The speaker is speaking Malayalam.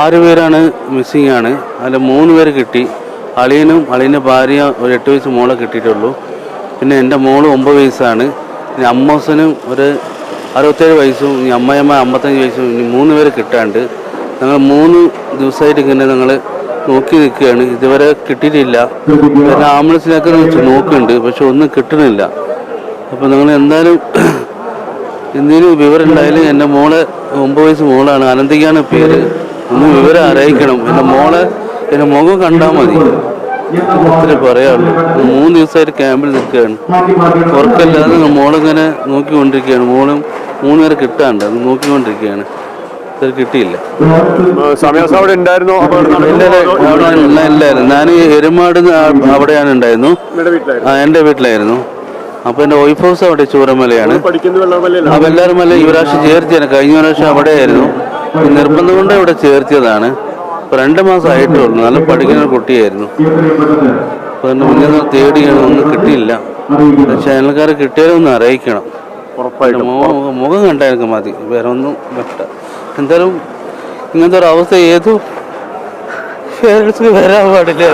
ആറ് പേരാണ് മിസ്സിംഗ് ആണ്. അതിൽ മൂന്ന് പേര് കിട്ടി. അളിയനും അളിയന്റെ ഭാര്യ ഒരു എട്ട് വയസ്സ് മോളെ കിട്ടിയിട്ടുള്ളൂ. പിന്നെ എന്റെ മോൾ ഒമ്പത് വയസ്സാണ്. ഇനി അമ്മോസനും ഒരു അറുപത്തേഴ് വയസ്സും ഇനി അമ്മയമ്മ അമ്പത്തഞ്ച് വയസ്സും ഇനി മൂന്ന് പേര് കിട്ടാണ്ട് ഞങ്ങൾ മൂന്ന് ദിവസമായിട്ട് ഇങ്ങനെ ഞങ്ങൾ നോക്കി നിൽക്കുകയാണ്. ഇതുവരെ കിട്ടിയിട്ടില്ല. പിന്നെ ആംബുലൻസിനൊക്കെ നോക്കുന്നുണ്ട് പക്ഷെ ഒന്നും കിട്ടണില്ല. അപ്പോൾ നിങ്ങൾ എന്തായാലും എന്തെങ്കിലും വിവരം ഉണ്ടായാലും എന്റെ മോളെ ഒമ്പത് വയസ്സ് മോളാണ്. അനന്തിക്കാണ് പേര്. ഒന്ന് വിവരം അറിയിക്കണം. എന്റെ മോളെ എന്റെ മുഖം കണ്ടാൽ മതി. ഒത്തിരി പറയാറുള്ളൂ മൂന്ന് ദിവസമായിട്ട് ക്യാമ്പിൽ നിൽക്കുകയാണ്. ഉറക്കല്ലാതെ മോളിങ്ങനെ നോക്കിക്കൊണ്ടിരിക്കുകയാണ്. മോളും മൂന്ന് പേരെ കിട്ടാണ്ട് അത് നോക്കിക്കൊണ്ടിരിക്കുകയാണ്. ഇത് കിട്ടിയില്ല. അവിടെ ഇല്ല ഇല്ലായിരുന്നു. ഞാൻ എരുമാട് അവിടെയാണ് ഉണ്ടായിരുന്നു. എന്റെ വീട്ടിലായിരുന്നു. അപ്പോൾ എന്റെ വൈഫ് ഹൗസ് അവിടെ ചൂരമലയാണ്. വെള്ളാർമല ഈ പ്രാവശ്യം ചേർത്തിയാണ് കഴിഞ്ഞ പ്രാവശ്യം അവിടെയായിരുന്നു. ഈ നിർബന്ധം കൊണ്ട് ഇവിടെ ചേർത്തിയതാണ്. ഇപ്പൊ രണ്ട് മാസം ആയിട്ടുള്ളൂ. നല്ല പഠിക്കുന്ന കുട്ടിയായിരുന്നു. അപ്പൊ അതിന്റെ മുന്നേ നിന്ന് തേടിയാണ് ഒന്നും കിട്ടിയില്ല. ചാനൽക്കാരെ കിട്ടിയാലൊന്ന് അറിയിക്കണം. ഉറപ്പായിട്ടും. മുഖം കണ്ടായിരിക്കും മതി. വേറെ ഒന്നും വേണ്ട എന്തായാലും ഇങ്ങനത്തെ ഒരു അവസ്ഥ ഏതു വരാൻ പാടില്ല.